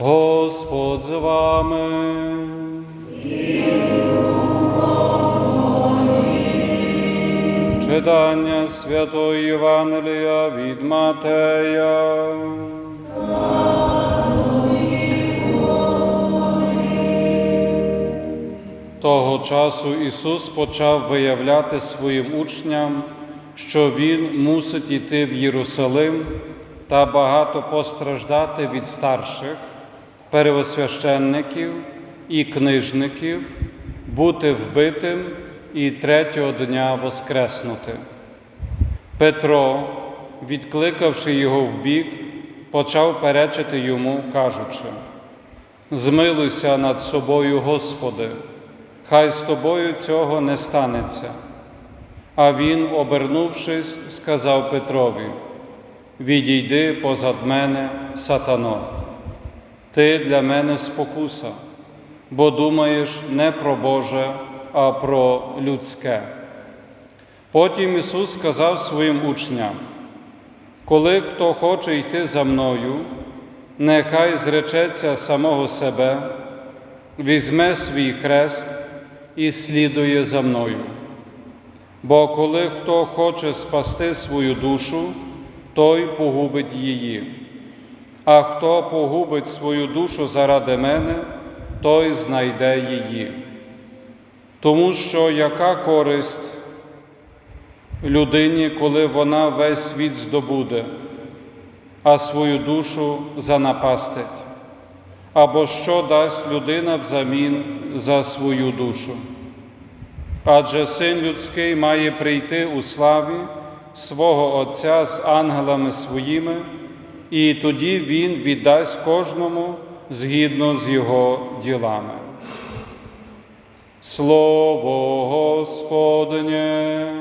Господь з вами. Читання Святої Євангелія від Матея. Того часу Ісус почав виявляти своїм учням, що Він мусить йти в Єрусалим та багато постраждати від старших, первосвященників і книжників, бути вбитим і третього дня воскреснути. Петро, відкликавши його вбік, почав перечити йому, кажучи: Змилуйся над собою, Господи, хай з тобою цього не станеться. А він, обернувшись, сказав Петрові: Відійди позад мене, сатано, ти для мене спокуса, бо думаєш не про Боже, а про людське. Потім Ісус сказав своїм учням: коли хто хоче йти за мною, нехай зречеться самого себе, візьме свій хрест і слідує за мною. Бо коли хто хоче спасти свою душу, той погубить її. А хто погубить свою душу заради мене, той знайде її. Тому що яка користь людині, коли вона весь світ здобуде, а свою душу занапастить? Або що дасть людина взамін за свою душу? Адже син людський має прийти у славі свого Отця з ангелами своїми, і тоді Він віддасть кожному згідно з його ділами. Слово Господнє.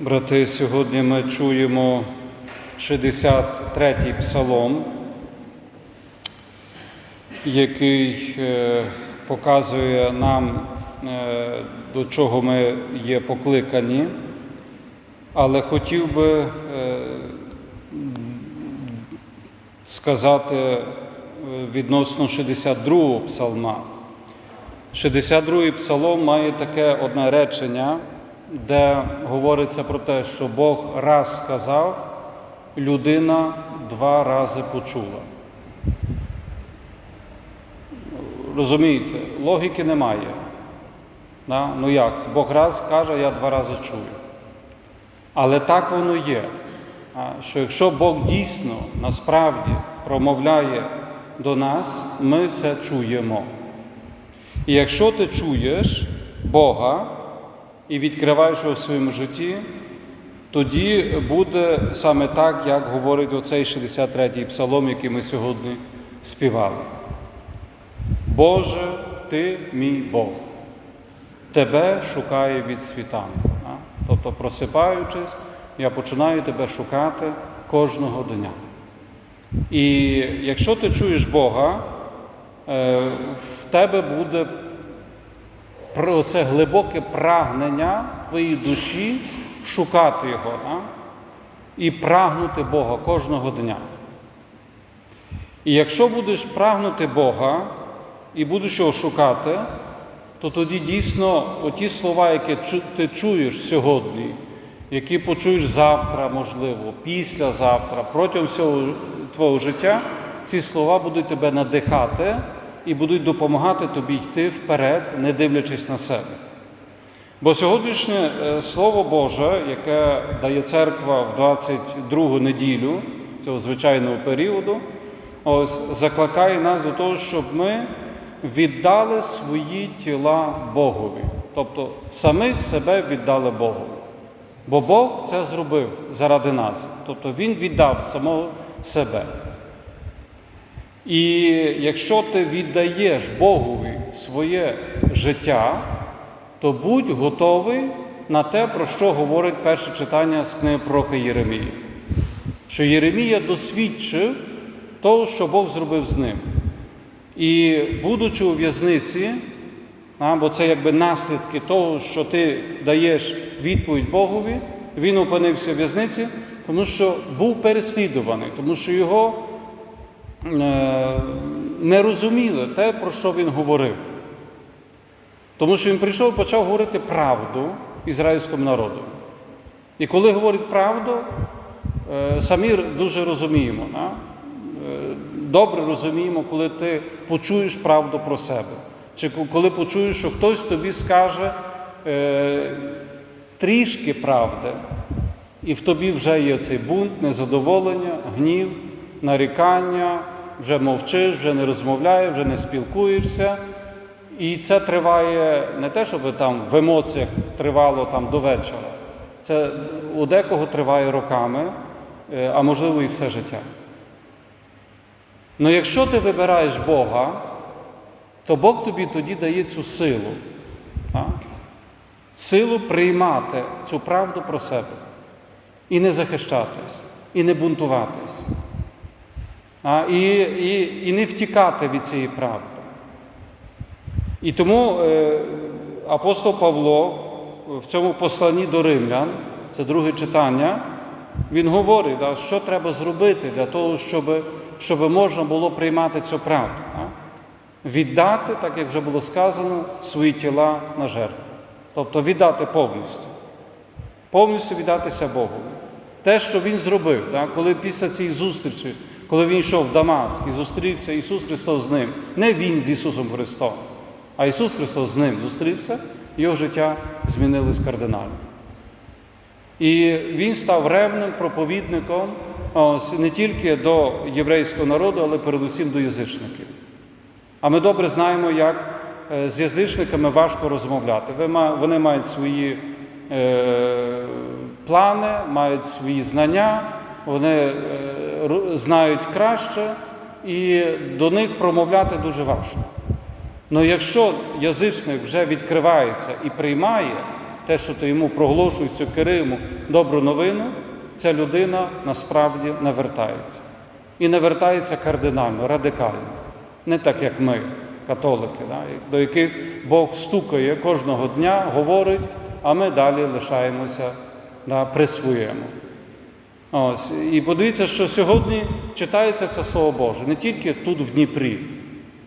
Брати, сьогодні ми чуємо 63-й псалом, який е, показує нам, е, до чого ми є покликані, але хотів би е, сказати е, відносно 62-го псалма. 62-й псалом має таке одне речення, де говориться про те, що Бог раз сказав, людина два рази почула. Розумієте, логіки немає. Да? Ну як? Бог раз каже, я два рази чую. Але так воно є. Що якщо Бог дійсно насправді промовляє до нас, ми це чуємо. І якщо ти чуєш Бога і відкриваєш його в своєму житті, тоді буде саме так, як говорить оцей 63-й псалом, який ми сьогодні співали. Боже, ти мій Бог, тебе шукаю від світанку. Тобто, просипаючись, я починаю тебе шукати кожного дня. І якщо ти чуєш Бога, е, в тебе буде це глибоке прагнення твоєї душі шукати Його а? і прагнути Бога кожного дня. І якщо будеш прагнути Бога і будеш його шукати, то тоді дійсно оті слова, які ти чуєш сьогодні, які почуєш завтра, можливо, післязавтра, протягом всього твого життя, ці слова будуть тебе надихати і будуть допомагати тобі йти вперед, не дивлячись на себе. Бо сьогоднішнє е, Слово Боже, яке дає церква в 22 неділю цього звичайного періоду, ось закликає нас до того, щоб ми віддали свої тіла Богові, тобто самих себе віддали Богові. Бо Бог це зробив заради нас, тобто Він віддав самого себе. І якщо ти віддаєш Богові своє життя, то будь готовий на те, про що говорить перше читання з книги пророка Єремії. Що Єремія досвідчив того, що Бог зробив з ним. І, будучи у в'язниці, А, бо це якби наслідки того, що ти даєш відповідь Богові. Він опинився в в'язниці, тому що був переслідуваний, тому що його е, не розуміли те, про що він говорив. Тому що він прийшов і почав говорити правду ізраїльському народу. І коли говорить правду, е, самі дуже розуміємо. Добре розуміємо, коли ти почуєш правду про себе. Чи коли почуєш, що хтось тобі скаже е, трішки правди, і в тобі вже є цей бунт, незадоволення, гнів, нарікання, вже мовчиш, вже не розмовляєш, вже не спілкуєшся. І це триває не те, щоб там в емоціях тривало там до вечора. Це у декого триває роками, е, а можливо і все життя. Ну якщо ти вибираєш Бога, то Бог тобі тоді дає цю силу. а? Силу приймати цю правду про себе і не захищатись, і не бунтуватись? І, і, і не втікати від цієї правди. І тому е, апостол Павло в цьому посланні до римлян, це друге читання, він говорить, да, що треба зробити для того, щоб, щоб можна було приймати цю правду. Да? Віддати, так як вже було сказано, свої тіла на жертву. Тобто віддати повністю. Повністю віддатися Богу. Те, що Він зробив, да, коли після цієї зустрічі, коли він йшов в Дамаск і зустрівся Ісус Христос з ним, не Він з Ісусом Христом, а Ісус Христос з ним зустрівся, його життя змінилось кардинально. І він став ревним проповідником не тільки до єврейського народу, але передусім до язичників. А ми добре знаємо, як е, з язичниками важко розмовляти. Вони мають свої е, плани, мають свої знання, вони е, знають краще, і до них промовляти дуже важко. Але якщо язичник вже відкривається і приймає те, що ти йому проголошуєш цю Кириму добру новину, ця людина насправді навертається. І навертається кардинально, радикально. Не так, як ми, католики, до яких Бог стукає кожного дня, говорить, а ми далі лишаємося при своєму. Ось. І подивіться, що сьогодні читається це Слово Боже, не тільки тут в Дніпрі.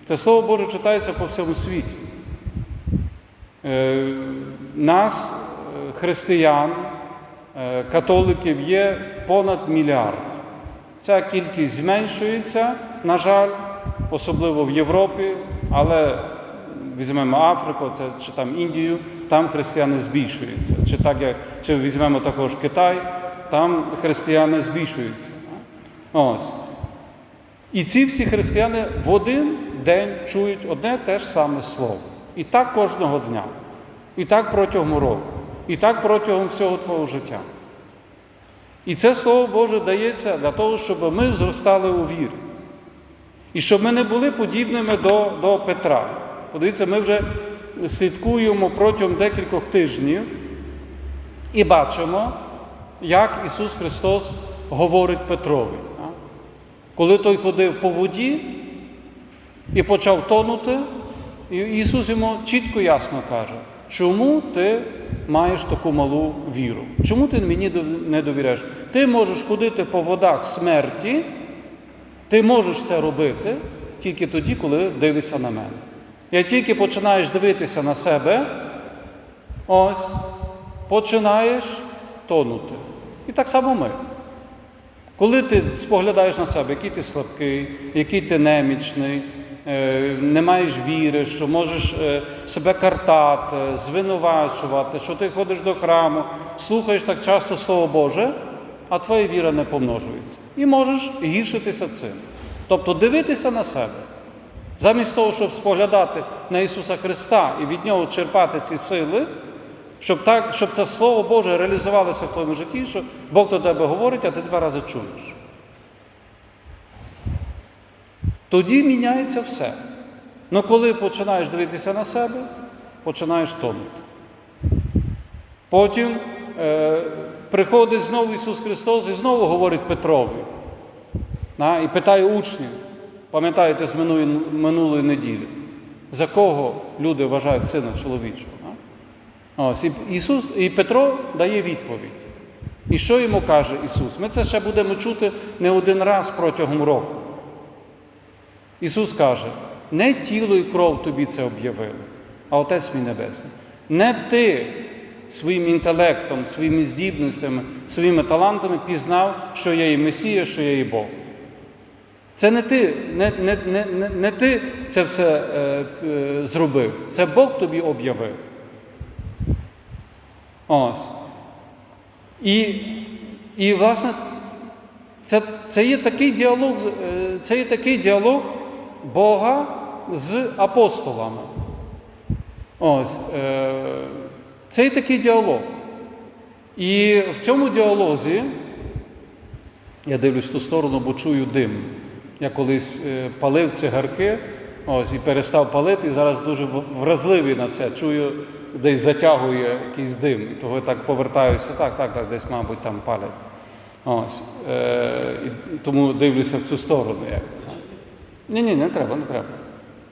Це Слово Боже читається по всьому світі. Е, Нас, е, християн, католиків, є понад мільярд. Ця кількість зменшується, на жаль, особливо в Європі, але візьмемо Африку чи там Індію, там християни збільшуються. Чи, так, чи візьмемо також Китай, там християни збільшуються. Ось. І ці всі християни в один день чують одне те ж саме слово. І так кожного дня. І так протягом року. І так протягом всього твого життя. І це Слово Боже дається для того, щоб ми зростали у вірі. І щоб ми не були подібними до, до Петра. Подивіться, ми вже слідкуємо протягом декількох тижнів і бачимо, як Ісус Христос говорить Петрові. Коли той ходив по воді і почав тонути, Ісус йому чітко ясно каже, чому ти маєш таку малу віру? Чому ти мені не довіряєш? Ти можеш ходити по водах смерті, ти можеш це робити тільки тоді, коли дивишся на мене. Як тільки починаєш дивитися на себе, ось починаєш тонути. І так само ми. Коли ти споглядаєш на себе, який ти слабкий, який ти немічний, не маєш віри, що можеш е, себе картати, звинувачувати, що ти ходиш до храму, слухаєш так часто Слово Боже, а твоя віра не помножується. І можеш гіршитися цим. Тобто дивитися на себе. Замість того, щоб споглядати на Ісуса Христа і від Нього черпати ці сили, щоб, так, щоб це Слово Боже реалізувалося в твоєму житті, що Бог до тебе говорить, а ти два рази чуєш. Тоді міняється все. Ну коли починаєш дивитися на себе, починаєш тонути. Потім е, приходить знову Ісус Христос і знову говорить Петрові. А, і питає учнів, пам'ятаєте з минулої, минулої неділі, за кого люди вважають сина чоловічого. а? Ось, і, Ісус, і Петро дає відповідь. І що йому каже Ісус? Ми це ще будемо чути не один раз протягом року. Ісус каже: не тіло і кров тобі це об'явили, а Отець мій Небесний. Не ти своїм інтелектом, своїми здібностями, своїми талантами пізнав, що я є Месія, що я є Бог. Це не ти, не, не, не, не ти це все е, е, зробив, це Бог тобі об'явив. Ось. І, і власне, це, це є такий діалог, е, це є такий діалог Бога з апостолами. Ось. Е, це є такий діалог. І в цьому діалозі я дивлюсь в ту сторону, бо чую дим. Я колись е, палив цигарки, ось, і перестав палити, і зараз дуже вразливий на це. Чую, десь затягує якийсь дим. І того я так повертаюся. Так, так, так, десь, мабуть, там палять. Ось. Е, тому дивлюся в цю сторону. Ні, ні, не треба, не треба.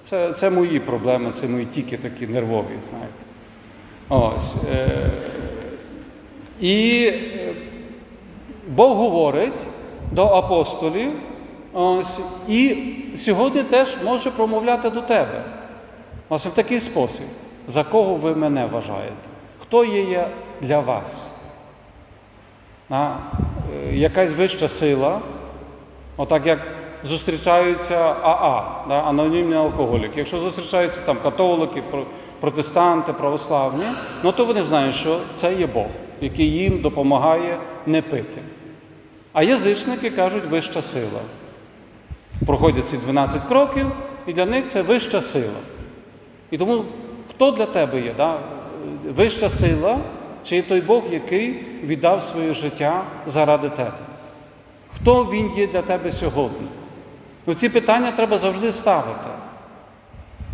Це, це мої проблеми, це мої тільки такі нервові, знаєте. Ось. Е, і е, Бог говорить до апостолів, ось, і сьогодні теж може промовляти до тебе. Ось в такий спосіб. За кого ви мене вважаєте? Хто є я для вас? А, е, якась вища сила, отак як зустрічаються АА, да, анонімні алкоголіки. Якщо зустрічаються там католики, протестанти, православні, ну то вони знають, що це є Бог, який їм допомагає не пити. А язичники кажуть вища сила. Проходять ці 12 кроків, і для них це вища сила. І тому хто для тебе є? Да? Вища сила, чи є той Бог, який віддав своє життя заради тебе? Хто він є для тебе сьогодні? Ці питання треба завжди ставити.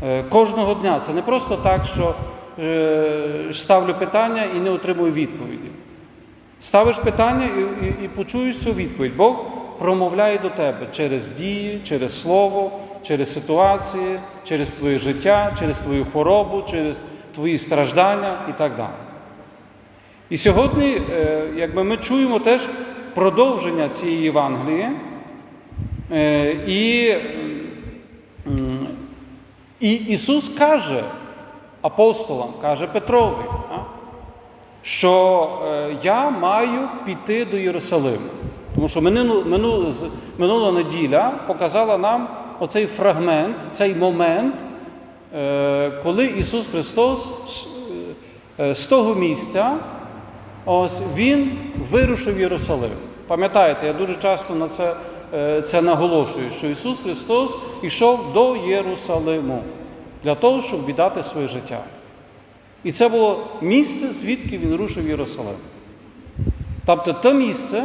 Е, Кожного дня. Це не просто так, що е, ставлю питання і не отримую відповіді. Ставиш питання і, і, і почуєш цю відповідь. Бог промовляє до тебе через дії, через слово, через ситуації, через твоє життя, через твою хворобу, через твої страждання і так далі. І сьогодні, е, якби ми чуємо теж продовження цієї Євангелії, і, і Ісус каже апостолам, каже Петрові, що е, я маю піти до Єрусалиму. Тому що минула неділя показала нам оцей фрагмент, цей момент, е, коли Ісус Христос з, е, того місця ось, Він вирушив в Єрусалим. Пам'ятаєте, я дуже часто на це, е, це наголошую, що Ісус Христос йшов до Єрусалиму для того, щоб віддати своє життя. І це було місце, звідки він рушив в Єрусалим. Тобто те місце,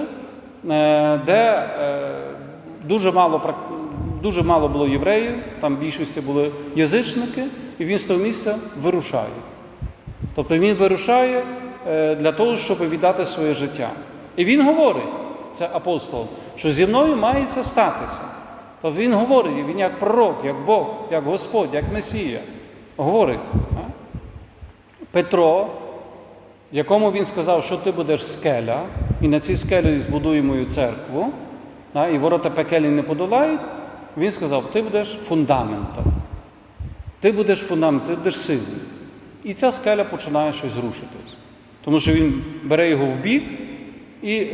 е, де е, дуже мало, дуже мало було євреїв, там в більшості були язичники, і він з того місця вирушає. Тобто він вирушає е, для того, щоб віддати своє життя. І він говорить, це апостол, що зі мною має це статися. Тобто він говорить, він як пророк, як Бог, як Господь, як Месія. Говорить. а? Петро, якому він сказав, що ти будеш скеля, і на цій скелі збудую мою церкву, да, і ворота пекелі не подолають, він сказав, ти будеш фундаментом. Ти будеш фундамент, ти будеш сильний. І ця скеля починає щось рушитись. Тому що він бере його в бік і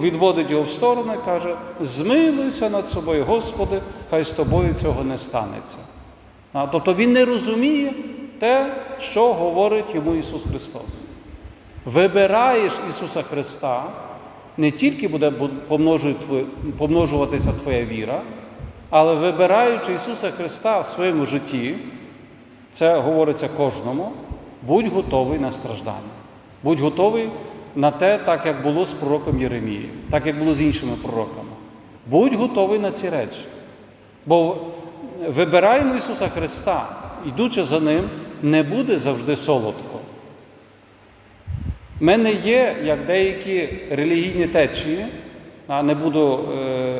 відводить його в сторону і каже: змилуйся над собою, Господи, хай з тобою цього не станеться. Тобто він не розуміє те, що говорить йому Ісус Христос. Вибираєш Ісуса Христа, не тільки буде помножуватися твоя віра, але вибираючи Ісуса Христа в своєму житті, це говориться кожному, будь готовий на страждання. Будь готовий на те, так як було з пророком Єремієм, так як було з іншими пророками. Будь готовий на ці речі. Бо вибираємо Ісуса Христа, ідучи за Ним, не буде завжди солодко. У мене є, як деякі релігійні течії, не буду е,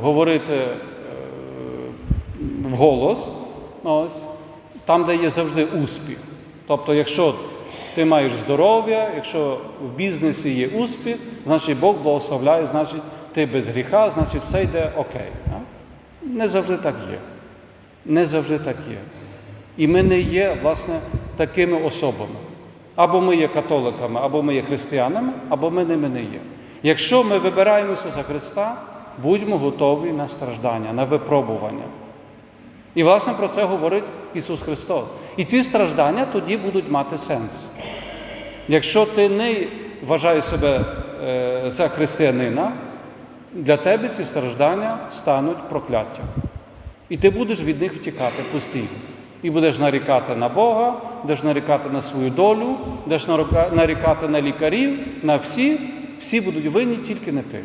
говорити е, вголос, ось, там, де є завжди успіх. Тобто, якщо ти маєш здоров'я, якщо в бізнесі є успіх, значить Бог благословляє, значить ти без гріха, значить все йде окей. Не завжди так є. Не завжди так є. І ми не є, власне, такими особами. Або ми є католиками, або ми є християнами, або ми ними не є. Якщо ми вибираємо Ісуса Христа, будьмо готові на страждання, на випробування. І, власне, про це говорить Ісус Христос. І ці страждання тоді будуть мати сенс. Якщо ти не вважаєш себе е, за християнина, для тебе ці страждання стануть прокляттям. І ти будеш від них втікати постійно. І будеш нарікати на Бога, будеш нарікати на свою долю, будеш нарікати на лікарів, на всі, всі будуть винні, тільки не ти.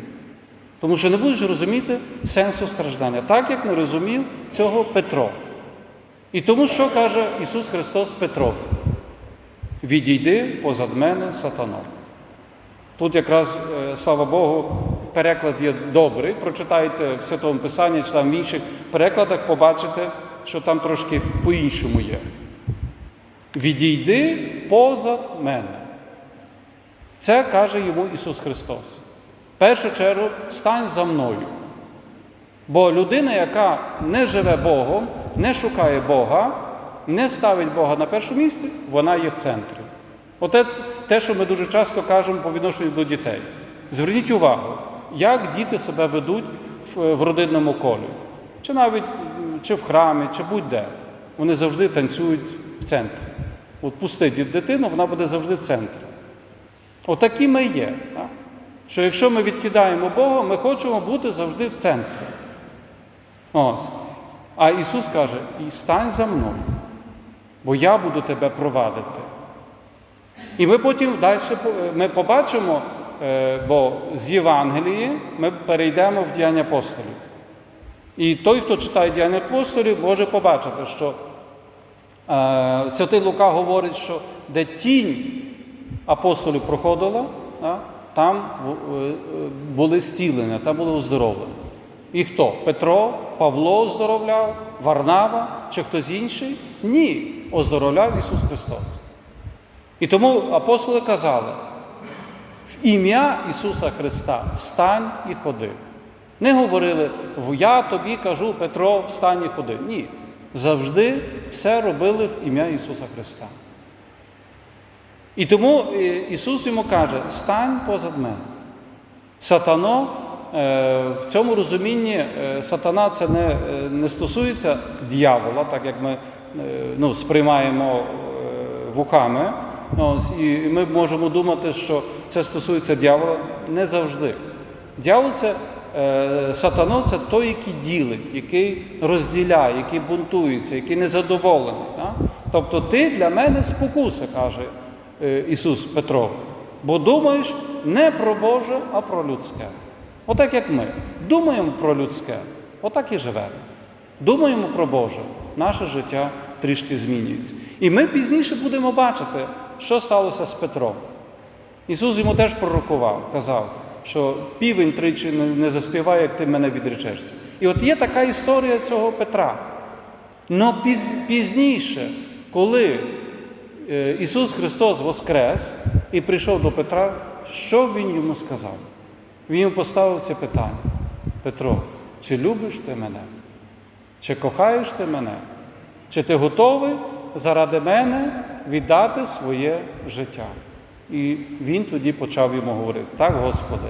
Тому що не будеш розуміти сенсу страждання, так як не розумів цього Петро. І тому, що каже Ісус Христос Петрові? Відійди позад мене, сатано. Тут якраз, е, слава Богу, переклад є добрий. Прочитайте в Святому Писанні чи там в інших перекладах, побачите, що там трошки по-іншому є. Відійди позад мене. Це каже йому Ісус Христос. В першу чергу стань за мною. Бо людина, яка не живе Богом, не шукає Бога, не ставить Бога на перше місце, вона є в центрі. Оте те, що ми дуже часто кажемо по відношенню до дітей. Зверніть увагу, як діти себе ведуть в, родинному колі, чи навіть чи в храмі, чи будь-де. Вони завжди танцюють в центрі. От пусти дитину, вона буде завжди в центрі. Отакі ми є. Так? Що якщо ми відкидаємо Бога, ми хочемо бути завжди в центрі. Ось. А Ісус каже: і стань за мною, бо я буду тебе провадити. І ми потім далі ми побачимо, е, бо з Євангелії ми перейдемо в діяння апостолів. І той, хто читає діяння апостолів, може побачити, що е, Святий Лука говорить, що де тінь апостолів проходила, там е, е, були зцілення, там були оздоровлені. І хто? Петро, Павло оздоровляв, Варнава чи хтось інший? Ні, оздоровляв Ісус Христос. І тому апостоли казали: в ім'я Ісуса Христа встань і ходи. Не говорили, «В- я тобі кажу, Петро, встань і ходи. Ні. Завжди все робили в ім'я Ісуса Христа. І тому е, Ісус йому каже: стань позад мене. Сатано в цьому розумінні е, сатана це не, е, не стосується дьявола, так як ми е, ну, сприймаємо е, вухами. Ось, і ми можемо думати, що це стосується дьявола не завжди. Дьявол це е, сатано це той, який ділить, який розділяє, який бунтується, який незадоволений. Так? Тобто ти для мене спокуса, каже е, Ісус Петров. Бо думаєш не про Боже, а про людське. Отак як ми думаємо про людське, отак і живемо. Думаємо про Боже, наше життя трішки змінюється. І ми пізніше будемо бачити, що сталося з Петром. Ісус йому теж пророкував, казав, що півень тричі не- заспіває, як ти мене відречешся. І от є така історія цього Петра. Но пізніше, коли е, Ісус Христос воскрес і прийшов до Петра, що Він йому сказав? Він йому поставив це питання: Петро, чи любиш ти мене? Чи кохаєш ти мене? Чи ти готовий заради мене віддати своє життя? І він тоді почав йому говорити: так, Господи,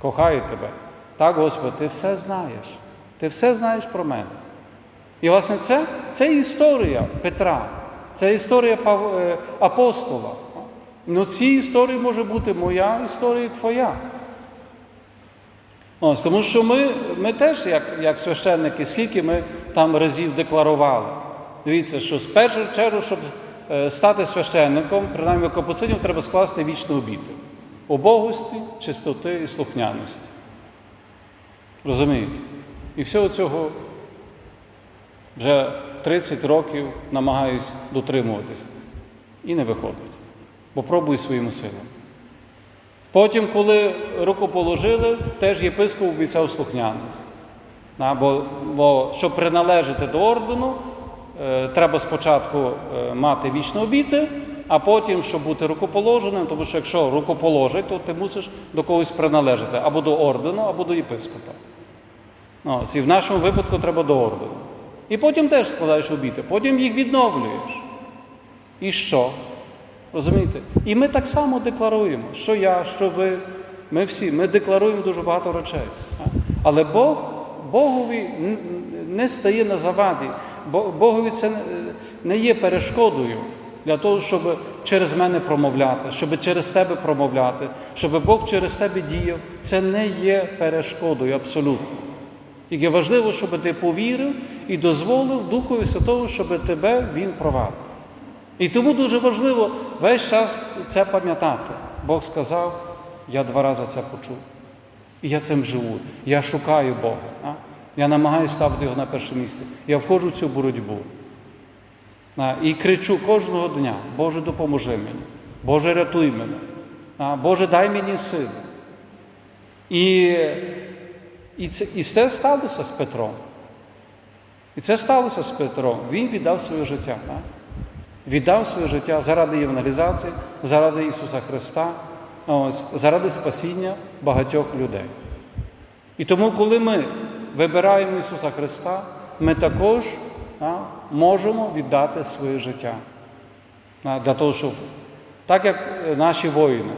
кохаю тебе. Так, Господи, ти все знаєш. Ти все знаєш про мене. І, власне, це, це історія Петра, це історія е, апостола. Ну, цій історії може бути моя історія і твоя. Ось, тому що ми, ми теж, як, як священники, скільки ми там разів декларували. Дивіться, що з першої чергу, щоб е, стати священником, принаймні капуцинів, треба скласти вічну обіти. Убогості, чистоти і слухняності. Розумієте? І всього цього вже 30 років намагаюсь дотримуватися. І не виходить. Бо пробую своїми силами. Потім, коли руку положили, теж єпископ обіцяв слухняність. Бо, бо щоб приналежати до ордену, е, треба спочатку е, мати вічне обіти, а потім, щоб бути рукоположеним, тому що якщо рукоположить, то ти мусиш до когось приналежати або до ордену, або до єпископа. Ось, і в нашому випадку треба до ордену. І потім теж складаєш обіти, потім їх відновлюєш. І що? Розумієте? І ми так само декларуємо, що я, що ви, ми всі, ми декларуємо дуже багато речей. Але Бог, Богові не стає на заваді. Богові це не- є перешкодою для того, щоб через мене промовляти, щоб через тебе промовляти, щоб Бог через тебе діяв. Це не є перешкодою абсолютно. Тільки важливо, щоб ти повірив і дозволив Духові Святому, щоб тебе Він провадив. І тому дуже важливо весь час це пам'ятати. Бог сказав, я два рази це почув. І я цим живу. Я шукаю Бога. А? Я намагаюся ставити його на перше місце. Я входжу в цю боротьбу. А? І кричу кожного дня: Боже, допоможи мені, Боже, рятуй мене, а? Боже, дай мені сили. І, і, це, і це сталося з Петром. І це сталося з Петром. Він віддав своє життя. А? Віддав своє життя заради євангелізації, заради Ісуса Христа, ось, заради спасіння багатьох людей. І тому, коли ми вибираємо Ісуса Христа, ми також а, можемо віддати своє життя. А, для того, щоб так як е, наші воїни.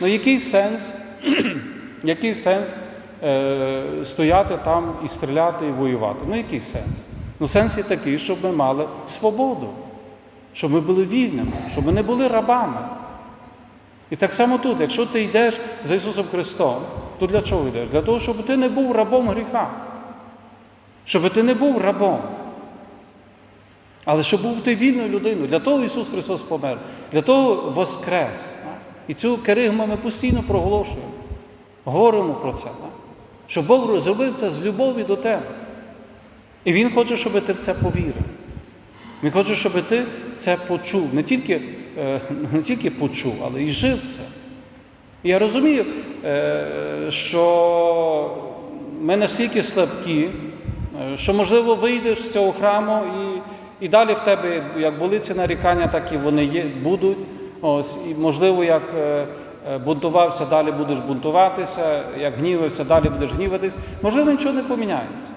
Ну, який сенс, який сенс е, стояти там і стріляти і воювати? Ну, який сенс? Ну, сенс є такий, щоб ми мали свободу, щоб ми були вільними, щоб ми не були рабами. І так само тут, якщо ти йдеш за Ісусом Христом, то для чого йдеш? Для того, щоб ти не був рабом гріха. Щоб ти не був рабом. Але щоб був ти вільною людиною. Для того Ісус Христос помер, для того Воскрес. І цю керигму ми постійно проголошуємо. Говоримо про це. Що Бог зробив це з любові до тебе. І Він хоче, щоб ти в це повірив. Він хоче, щоб ти це почув. Не тільки, е, не тільки почув, але і жив це. Я розумію, е, що ми настільки слабкі, е, що, можливо, вийдеш з цього храму і, і далі в тебе, як були ці нарікання, так і вони є, будуть. Ось, і, можливо, як бунтувався, далі будеш бунтуватися, як гнівався, далі будеш гніватись. Можливо, нічого не поміняється.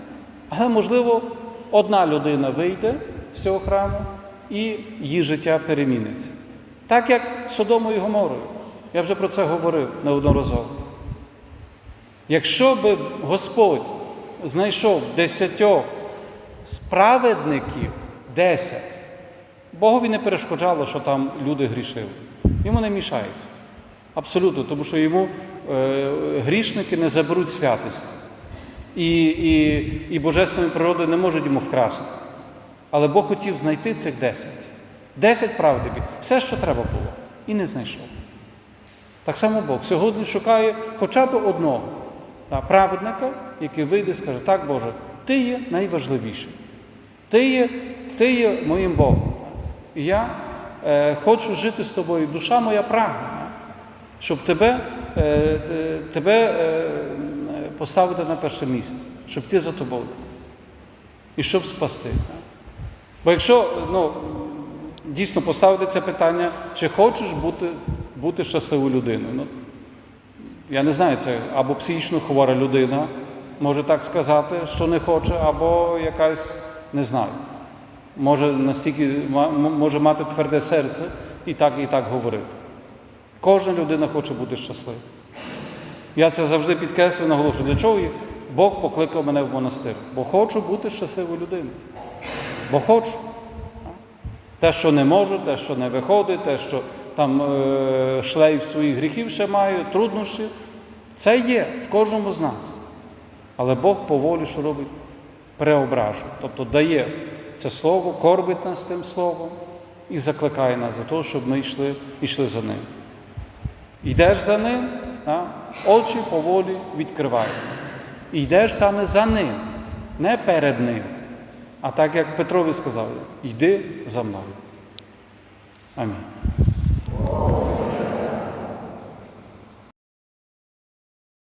Але, можливо, одна людина вийде цього храму і її життя переміниться. Так як Содомою і Гоморою. Я вже про це говорив неодноразово. Якщо би Господь знайшов десятьох справедників, десять, Богові не перешкоджало, що там люди грішили. Йому не мішається. Абсолютно, тому що йому е, грішники не заберуть святості. І, і, і божественної природи не можуть йому вкрасти. Але Бог хотів знайти цих десять. Десять праведників. Все, що треба було. І не знайшов. Так само Бог сьогодні шукає хоча б одного праведника, який вийде і скаже, так, Боже, Ти є найважливіший. Ти є, ти є моїм Богом. І я е, хочу жити з тобою. Душа моя прагне, щоб тебе, е, е, тебе е, поставити на перше місце, щоб ти за тобою. І щоб спасти. Бо якщо ну, дійсно поставити це питання, чи хочеш бути, бути щасливою людиною, ну, я не знаю, це або психічно хвора людина може так сказати, що не хоче, або якась, не знаю, може настільки може мати тверде серце і так, і так говорити. Кожна людина хоче бути щасливою. Я це завжди підкреслюю, наголошую. Для чого Бог покликав мене в монастир? Бо хочу бути щасливою людиною. Бо хочу. Те, що не можу, те, що не виходить, те, що там е, шлейф своїх гріхів ще маю, труднощі, це є в кожному з нас. Але Бог поволі, що робить, преображує. Тобто дає це слово, корбить нас цим словом і закликає нас за те, щоб ми йшли, йшли за ним. Йдеш за ним, а, очі поволі відкриваються. І йдеш саме за ним, не перед ним. А так як Петрові сказав, йди за мною. Амінь.